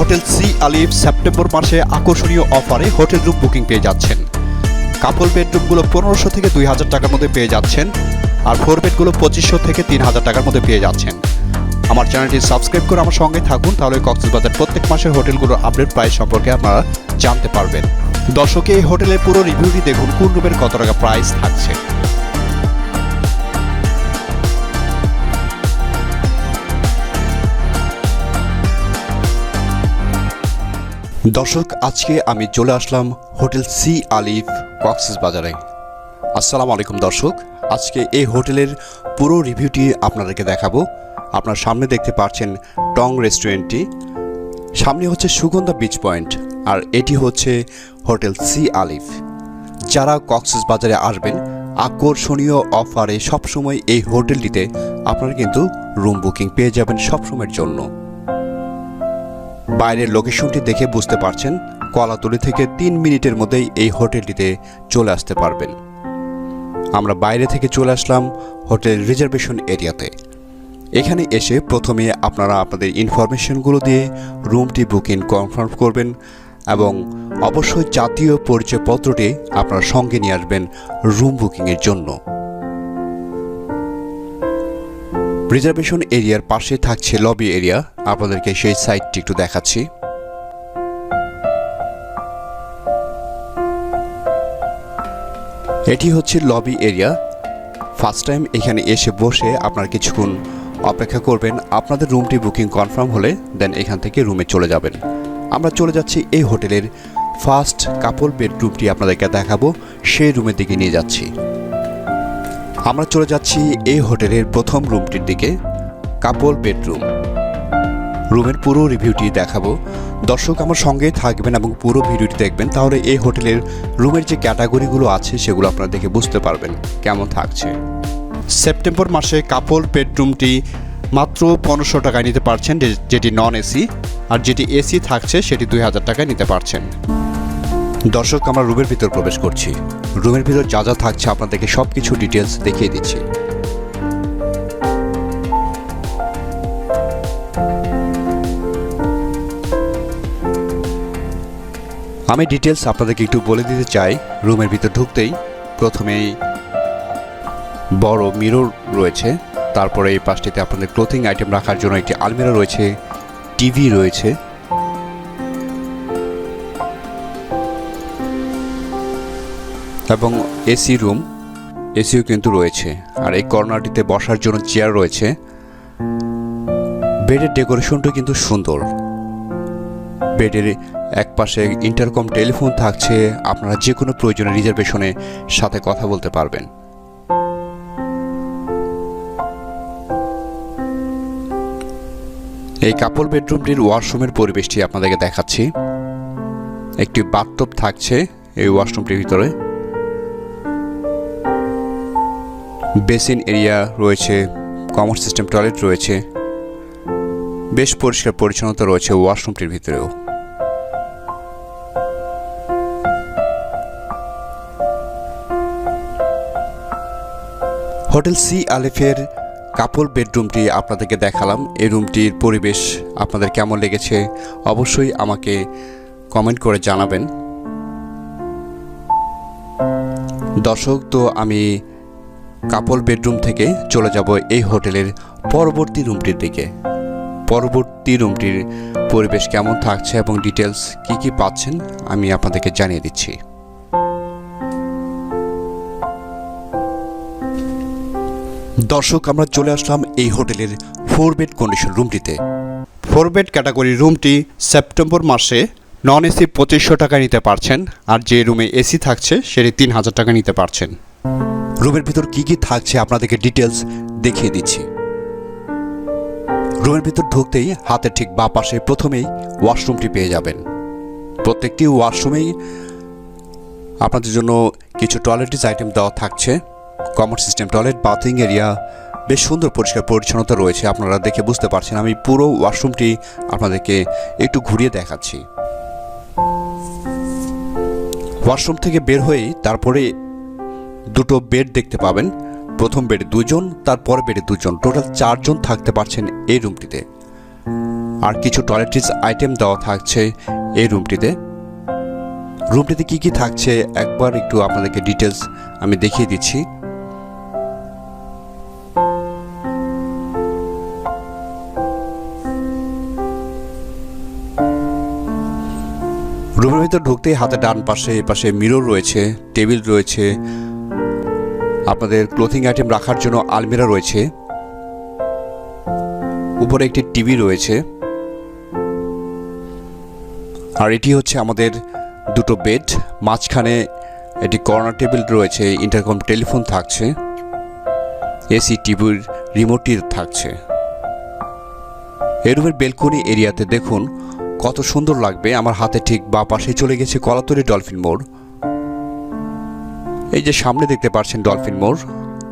Hotel sea আলিফ September মাসে আকর্ষণীয় অফারে হোটেল রুম বুকিং পেয়ে যাচ্ছেন। কাপল বেডরুমগুলো পনেরোশো থেকে দুই হাজার টাকার মধ্যে পেয়ে যাচ্ছেন আর ফোর বেডগুলো পঁচিশশো থেকে তিন হাজার টাকার মধ্যে পেয়ে যাচ্ছেন। আমার চ্যানেলটি সাবস্ক্রাইব করে আমার সঙ্গে থাকুন, তাহলে কক্সবাজার প্রত্যেক মাসের হোটেলগুলোর আপডেট প্রাইস সম্পর্কে আপনারা জানতে পারবেন। দর্শকে, এই হোটেলের পুরো রিভিউটি দেখুন কোন রুমের কত টাকা প্রাইস থাকছে। দর্শক, আজকে আমি চলে আসলাম হোটেল সি আলিফ কক্সেস বাজারে। আসসালামু আলাইকুম দর্শক, আজকে এই হোটেলের পুরো রিভিউটি আপনাদেরকে দেখাবো। আপনার সামনে দেখতে পাচ্ছেন টং রেস্টুরেন্টটি। সামনে হচ্ছে সুগন্ধা বিচ পয়েন্ট, আর এটি হচ্ছে হোটেল সি আলিফ। যারা কক্সেস বাজারে আসবেন, আকর্ষণীয় অফারে সবসময় এই হোটেলটিতে আপনারা কিন্তু রুম বুকিং পেয়ে যাবেন সবসময়ের জন্য। বাইরের লোকেশনটি দেখে বুঝতে পারছেন, কলাতলি থেকে তিন মিনিটের মধ্যেই এই হোটেলটিতে চলে আসতে পারবেন। আমরা বাইরে থেকে চলে আসলাম হোটেল রিজার্ভেশন এরিয়াতে। এখানে এসে প্রথমে আপনারা আপনাদের ইনফরমেশনগুলো দিয়ে রুমটি বুকিং কনফার্ম করবেন এবং অবশ্যই জাতীয় পরিচয়পত্রটি আপনার সঙ্গে নিয়ে আসবেন রুম বুকিংয়ের জন্য। রিজার্ভেশন এরিয়ার পাশে থাকছে লবি এরিয়া। আপনাদেরকে সেই সাইটটি একটু দেখাচ্ছি। এটি হচ্ছে লবি এরিয়া। ফার্স্ট টাইম এখানে এসে বসে আপনারা কিছুক্ষণ অপেক্ষা করবেন। আপনাদের রুমটি বুকিং কনফার্ম হলে দেন এখান থেকে রুমে চলে যাবেন। আমরা চলে যাচ্ছি এই হোটেলের ফার্স্ট কাপল বেডরুমটি আপনাদেরকে দেখাবো। সেই রুমের দিকে নিয়ে যাচ্ছি। আমরা চলে যাচ্ছি এই হোটেলের প্রথম রুমটির দিকে, কাপল বেডরুম। রুমের পুরো রিভিউটি দেখাবো। দর্শক আমার সঙ্গে থাকবেন এবং পুরো ভিডিওটি দেখবেন, তাহলে এই হোটেলের রুমের যে ক্যাটাগরিগুলো আছে সেগুলো আপনারা দেখে বুঝতে পারবেন কেমন থাকছে। সেপ্টেম্বর মাসে কাপল বেডরুমটি মাত্র পনেরোশো টাকায় নিতে পারছেন যেটি নন এসি আর যেটি এসি থাকছে সেটি দুই হাজার টাকায় নিতে পারছেন। দর্শক, আমরা রুমের ভিতর প্রবেশ করছি। রুমের ভিতর যা যা থাকছে আপনাদেরকে সব কিছু ডিটেলস দেখিয়ে দিচ্ছি। আমি ডিটেলস আপনাদেরকে একটু বলে দিতে চাই, রুমের ভিতর ঢুকতেই প্রথমেই বড় মিরর রয়েছে, তারপরে এই পাশটিতে আপনাদের ক্লোথিং আইটেম রাখার জন্য একটি আলমিরা রয়েছে টিভি রয়েছে এবং এসি রুম, এসিও কিন্তু রয়েছে। আর এই কর্নারটিতে বসার জন্য চেয়ার রয়েছে। বেডের ডেকোরেশনটা কিন্তু সুন্দর। বেডের এক পাশে ইন্টারকম টেলিফোন থাকছে। আপনারা যে কোনো প্রয়োজনে রিজার্ভেশনে সাথে কথা বলতে পারবেন। এই কাপল বেডরুমটির ওয়াশরুমের পরিবেশটি আপনাদেরকে দেখাচ্ছি। একটি বাথটব থাকছে এই ওয়াশরুমটির ভিতরে। বেসিন এরিয়া রয়েছে কমন সিস্টেম টয়লেট রয়েছে, বেশ পরিষ্কার পরিচ্ছন্নতা রয়েছে ওয়াশরুমটির ভিতরেও। হোটেল সি আলিফের কাপল বেডরুমটি আপনাদেরকে দেখালাম। এই রুমটির পরিবেশ আপনাদের কেমন লেগেছে অবশ্যই আমাকে কমেন্ট করে জানাবেন। দর্শক, তো আমি কাপল বেডরুম থেকে চলে যাব এই হোটেলের পরবর্তী রুমটির দিকে। পরবর্তী রুমটির পরিবেশ কেমন থাকছে এবং ডিটেলস কি কি পাচ্ছেন, আমি আপনাদেরকে জানিয়ে দিচ্ছি। দর্শক, আমরা চলে আসলাম এই হোটেলের ফোর বেড কন্ডিশন রুমটিতে ফোর বেড ক্যাটাগরি রুমটি সেপ্টেম্বর মাসে নন এসি পঁচিশশো টাকা নিতে পারছেন, আর যে রুমে এসি থাকছে, সেটি তিন হাজার টাকা নিতে পারছেন। রুমের ভিতর কি কি থাকছে আপনাদেরকে ডিটেলস দেখিয়ে দিচ্ছি। রুমের ভিতর ঢুকতেই হাতের ঠিক বা পাশে প্রথমেই ওয়াশরুমটি পেয়ে যাবেন। প্রত্যেকটি ওয়াশরুমেই আপনাদের জন্য কিছু টয়লেটিস আইটেম দেওয়া থাকছে। Common system toilet bathing area বেশ সুন্দর পরিষ্কার পরিচ্ছন্নতা রয়েছে, আপনারা দেখে বুঝতে পারছেন। আমি পুরো ওয়াশরুমটি আপনাদেরকে একটু ঘুরিয়ে দেখাচ্ছি। ওয়াশরুম থেকে বের হয়েই তারপরে দুটো বেড দেখতে পাবেন। প্রথম বেডে দুজন, তারপর বেডে দুজন। টোটাল চারজন থাকতে পারছেন এই রুমটিতে। আর কিছু টয়লেট্রিজ আইটেম দেওয়া থাকছে এই রুমটিতে। রুমটিতে কি কি থাকছে একবার একটু আপনাদেরকে ডিটেলস আমি দেখিয়ে দিচ্ছি। রুমের ভিতর ঢুকতেই হাতে ডান পাশে এ পাশে মিরর রয়েছে টেবিল রয়েছে আপনাদের ক্লোথিং আইটেম রাখার জন্য আলমিরা রয়েছে। উপরে একটি টিভি রয়েছে। আর এটি হচ্ছে আমাদের দুটো বেড মাঝখানে একটি কর্নার টেবিল রয়েছে ইন্টারকম টেলিফোন থাকছে। এসি টিভির রিমোটটি থাকছে। এই রুমের বেলকনি এরিয়াতে দেখুন, কত সুন্দর লাগবে। আমার হাতে ঠিক বা পাশে চলে গেছে কলাতলি ডলফিন মোড়। এই যে সামনে দেখতে পাচ্ছেন ডলফিন মোড়,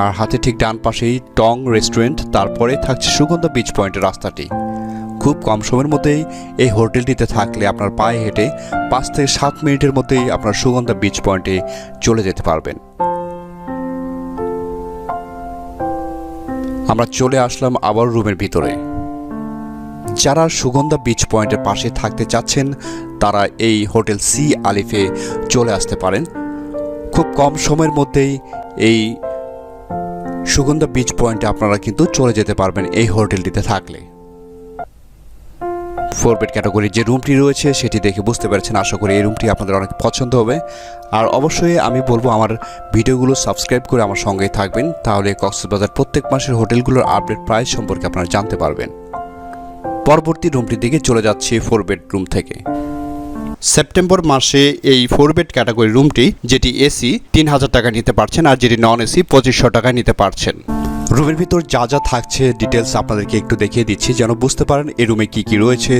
আর হাতে ঠিক ডান পাশেই টং রেস্টুরেন্ট, তারপরে থাকছে সুগন্ধা বিচ পয়েন্টের রাস্তাটি। খুব কম সময়ের মধ্যেই এই হোটেলটিতে থাকলে আপনার পায়ে হেঁটে পাঁচ থেকে সাত মিনিটের মধ্যেই আপনার সুগন্ধা বিচ পয়েন্টে চলে যেতে পারবেন। আমরা চলে আসলাম আবার রুমের ভিতরে। যারা সুগন্ধা বিচ পয়েন্টের পাশে থাকতে চাচ্ছেন, তারা এই হোটেল সি আলিফে চলে আসতে পারেন। খুব কম সময়ের মধ্যেই এই সুগন্ধা বিচ পয়েন্টে আপনারা কিন্তু চলে যেতে পারবেন এই হোটেলটিতে থাকলে। ফোর বেড ক্যাটাগরির যে রুমটি রয়েছে সেটি দেখে বুঝতে পারছেন। আশা করি এই রুমটি আপনাদের অনেক পছন্দ হবে। আর অবশ্যই আমি বলব আমার ভিডিওগুলো সাবস্ক্রাইব করে আমার সঙ্গেই থাকবেন। তাহলে কক্সবাজার প্রত্যেক মাসের হোটেলগুলোর আপডেট প্রাইস সম্পর্কে আপনারা জানতে পারবেন। পরবর্তী রুমটির দিকে চলে যাচ্ছি ফোর বেড রুম থেকে। সেপ্টেম্বর মাসে এই ফোর বেড ক্যাটাগরি রুমটি যেটি এসি তিন হাজার টাকা নিতে পারছেন আর যেটি নন এসি পঁচিশশো টাকায় নিতে পারছেন। রুমের ভিতর যা যা থাকছে ডিটেলস আপনাদেরকে একটু দেখিয়ে দিচ্ছি। যেন বুঝতে পারেন এই রুমে কি কি রয়েছে,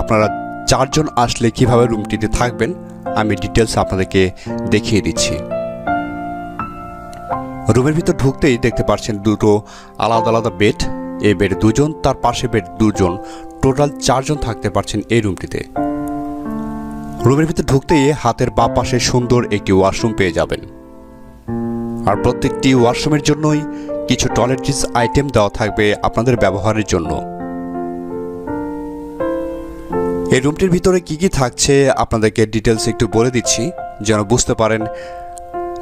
আপনারা চারজন আসলে কীভাবে রুমটিতে থাকবেন, আমি ডিটেলস আপনাদেরকে দেখিয়ে দিচ্ছি। রুমের ভিতর ঢুকতেই দেখতে পাচ্ছেন দুটো আলাদা আলাদা বেড এই বেড দুজন, তার পাশে বেড দুজন। টোটাল চারজন থাকতে পারছেন এই রুমটিতে রুমের ভিতর ঢুকতেই হাতের বা পাশে সুন্দর একটি ওয়াশরুম পেয়ে যাবেন। আর প্রত্যেকটি ওয়াশরুমের জন্যই কিছু টয়লেট্রিজ আইটেম দেওয়া থাকবে আপনাদের ব্যবহারের জন্য। এই রুমটির ভিতরে কি কি থাকছে আপনাদেরকে ডিটেলস একটু বলে দিচ্ছি, যেন বুঝতে পারেন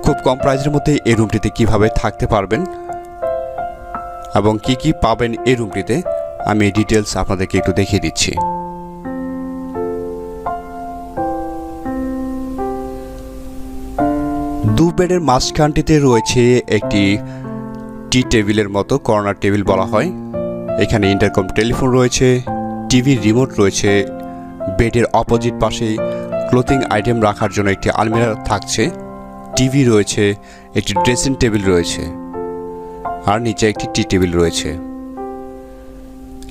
খুব কম প্রাইজের মধ্যে এই রুমটিতে কীভাবে থাকতে পারবেন এবং কি কি পাবেন এই রুমটিতে। আমি ডিটেলস আপনাদেরকে একটু দেখিয়ে দিচ্ছি। দু বেডের মাঝখানটিতে রয়েছে একটি টি টেবিলের মতো, কর্নার টেবিল বলা হয়। এখানে ইন্টারকম টেলিফোন রয়েছে, টিভি রিমোট রয়েছে, বেডের অপোজিট পাশে ক্লোথিং আইটেম রাখার জন্য একটি আলমিরা থাকছে, টিভি রয়েছে, একটি ড্রেসিং টেবিল রয়েছে, আর নিচে একটি টি টেবিল রয়েছে।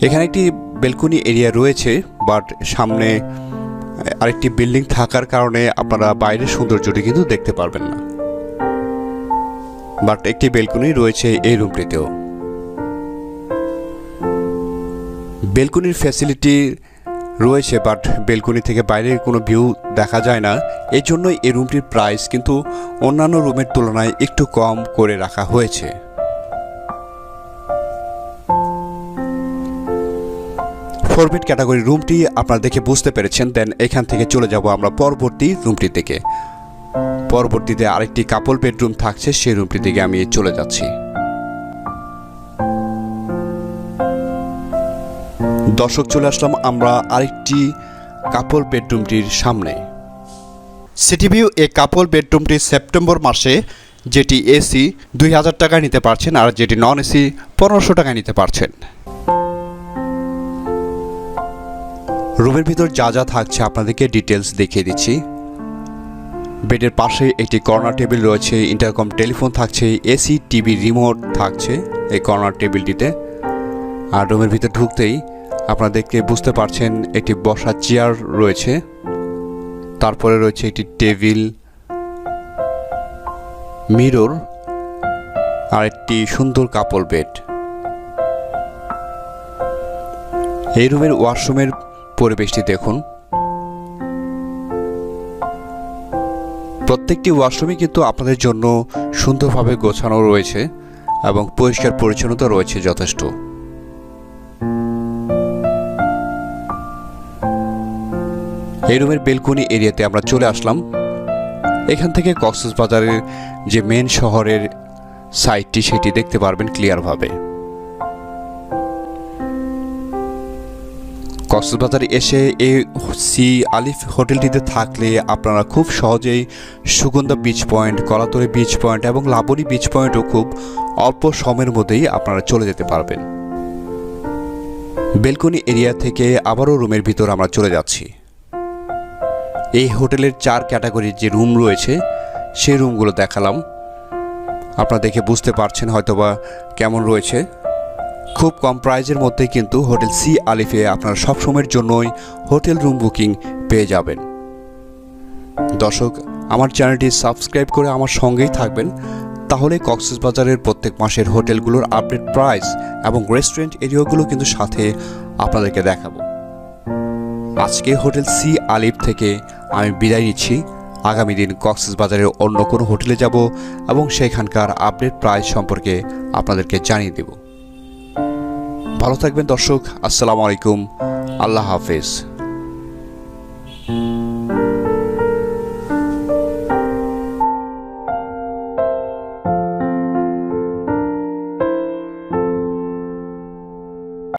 এখানে একটি বেলকনি এরিয়া রয়েছে, বাট সামনে আরেকটি বিল্ডিং থাকার কারণে আপনারা বাইরের সৌন্দর্যটি কিন্তু দেখতে পারবেন না। বাট একটি বেলকনি রয়েছে এই রুমটিতেও। বেলকনির ফ্যাসিলিটি রয়েছে বাট বেলকনি থেকে বাইরের কোনো ভিউ দেখা যায় না। এই জন্যই এই রুমটির প্রাইস কিন্তু অন্যান্য রুমের তুলনায় একটু কম করে রাখা হয়েছে। ফোর বেড ক্যাটাগরি রুমটি আপনারা দেখে বুঝতে পেরেছেন দেন এখান থেকে চলে যাব আমরা পরবর্তী রুমটি থেকে পরবর্তীতে আরেকটি কাপল বেডরুম থাকছে, সেই রুমটি থেকে আমি চলে যাচ্ছি। দর্শক, চলে আসলাম আমরা আরেকটি কাপল বেডরুমটির সামনে। সিটি ভিউ এই কাপল বেডরুমটি সেপ্টেম্বর মাসে, যেটি এসি দুই হাজার টাকায় নিতে পারছেন আর যেটি নন এসি পনেরোশো টাকায় নিতে পারছেন। রুমের ভিতর যা যা থাকছে আপনাদেরকে ডিটেলস দেখিয়ে দিচ্ছি। বেডের পাশে একটি কর্নার টেবিল রয়েছে ইন্টারকম টেলিফোন থাকছে এসি টিভি রিমোট থাকছে এই কর্নার টেবিলটিতে আর রুমের ভিতর ঢুকতেই আপনাদেরকে বুঝতে পারছেন একটি বসার চেয়ার রয়েছে, তারপরে রয়েছে একটি টেবিল মিরর আর একটি সুন্দর কাপড় বেড এই রুমের ওয়াশরুমের পরিবেশটি দেখুন। প্রত্যেকটি ওয়াশরুমই কিন্তু আপনাদের জন্য সুন্দরভাবে গোছানো রয়েছে এবং পরিষ্কার পরিচ্ছন্নতা রয়েছে যথেষ্ট। এই রুমের বেলকনি এরিয়াতে আমরা চলে আসলাম। এখান থেকে কক্সবাজারের যে মেন শহরের সাইটটি, সেটি দেখতে পারবেন ক্লিয়ারভাবে কক্সবাজারে এসে এই সি আলিফ হোটেলটিতে থাকলে আপনারা খুব সহজেই Sugandha beach point Kolatoli beach point এবং লাবণী বিচ পয়েন্টও খুব অল্প সময়ের মধ্যেই আপনারা চলে যেতে পারবেন। বেলকনি এরিয়া থেকে আবারও রুমের ভিতর আমরা চলে যাচ্ছি। এই হোটেলের চার ক্যাটাগরির যে রুম রয়েছে, সেই রুমগুলো দেখালাম। আপনারা দেখে বুঝতে পারছেন হয়তোবা কেমন রয়েছে। খুব কম প্রাইজের মধ্যে কিন্তু হোটেল সি আলিফে আপনারা সব সময়ের জন্যই হোটেল রুম বুকিং পেয়ে যাবেন। দর্শক, আমার চ্যানেলটি সাবস্ক্রাইব করে আমার সঙ্গেই থাকবেন। তাহলে কক্সবাজারের প্রত্যেক মাসের হোটেলগুলোর আপডেট প্রাইস এবং রেস্টুরেন্ট এরিয়াগুলো কিন্তু সাথে আপনাদেরকে দেখাবো। আজকে হোটেল সি আলিফ থেকে আমি বিদায় নিচ্ছি। আগামী দিন কক্সবাজারের অন্য কোনো হোটেলে যাব এবং সেখানকার আপডেট প্রাইস সম্পর্কে আপনাদেরকে জানিয়ে দেব। ভালো থাকবেন দর্শক আসসালামু আলাইকুম। আল্লাহ হাফেজ।